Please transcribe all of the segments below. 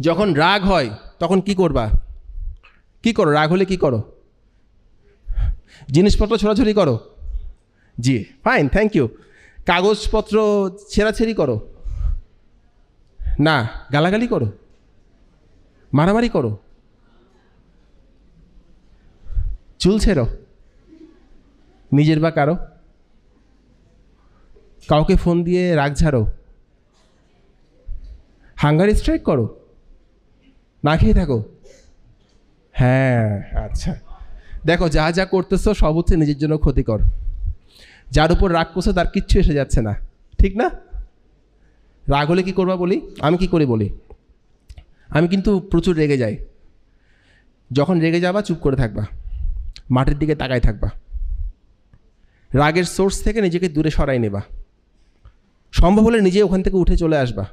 যখন রাগ হয়, তখন কি করবা? কি করো? রাগ হলে কি করো? জিনিসপত্র ছোড়াছড়ি করো? জি ফাইন থ্যাংক ইউ কাগজপত্র ছেঁড়াছেড়ি করো? না, গালাগালি করো? মারামারি করো? চুল ছেড়ো? নিজের বা কারও? কাউকে ফোন দিয়ে রাগ ঝাড়ো? হাঙ্গারি স্ট্রাইক করো? না খেয়ে থাকো। হ্যাঁ আচ্ছা। দেখো, যা যা করতেছো সব হচ্ছে নিজের জন্য ক্ষতিকর। যার উপর রাগ করছ তার কিচ্ছু এসে যাচ্ছে না। ঠিক না? রাগ হলে কী করবা বলি? আমি কি করি বলি? আমি কিন্তু প্রচুর রেগে যাই। যখন রেগে যাবা, চুপ করে থাকবা। মাটির দিকে তাকায় থাকবা। রাগের সোর্স থেকে নিজেকে দূরে সরাই নেবা। সম্ভব হলে নিজে ওখান থেকে উঠে চলে আসবা।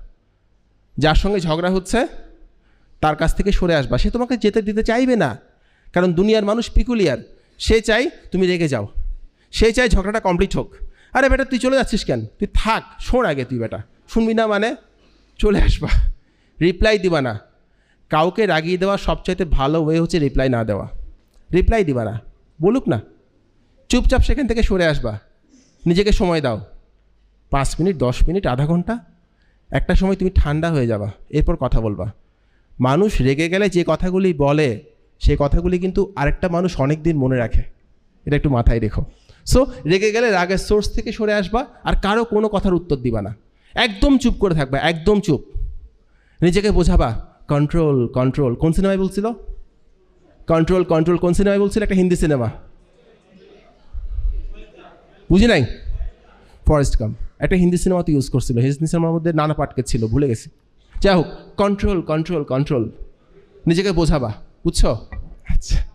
যার সঙ্গে ঝগড়া হচ্ছে তার কাছ থেকে সরে আসবা। সে তোমাকে যেতে দিতে চাইবে না। কারণ দুনিয়ার মানুষ পিকুলিয়ার সে চাই তুমি রেগে যাও। সে চাই ঝগড়াটা কমপ্লিট হোক। আরে বেটা, তুই চলে যাচ্ছিস কেন? তুই থাক, শোন আগে তুই বেটা। শুনবি না মানে? চলে আসবা। রিপ্লাই দিবা না। কাউকে রাগিয়ে দেওয়া সবচাইতে ভালো ওয়ে হচ্ছে রিপ্লাই না দেওয়া। রিপ্লাই দিবা না। বলুক না। চুপচাপ সেখান থেকে সরে আসবা। নিজেকে সময় দাও। পাঁচ মিনিট, দশ মিনিট, আধা ঘণ্টা। একটা সময় তুমি ঠান্ডা হয়ে যাবা। এরপর কথা বলবা। মানুষ রেগে গেলে যে কথাগুলি বলে, সেই কথাগুলি কিন্তু আরেকটা মানুষ অনেক দিন মনে রাখে। এটা একটু মাথায় রেখো। সো রেগে গেলে রাগের সোর্স থেকে সরে আসবা আর কারও কোনো কথার উত্তর দিবা না। একদম চুপ করে থাকবা, একদম চুপ। নিজেকে বোঝাবা কন্ট্রোল কন্ট্রোল কোন সিনেমায় বলছিল? কন্ট্রোল কন্ট্রোল কোন সিনেমায় বলছিল? একটা হিন্দি সিনেমা। বুঝি নাই? ফরেস্ট কাম একটা হিন্দি সিনেমা তো ইউজ করছিল। হিন্দি সিনেমার মধ্যে নানা পাটকে ছিল, ভুলে গেছি। যাই হোক কন্ট্রোল কন্ট্রোল কন্ট্রোল নিজেকে বোঝাবা বুঝছ? আচ্ছা।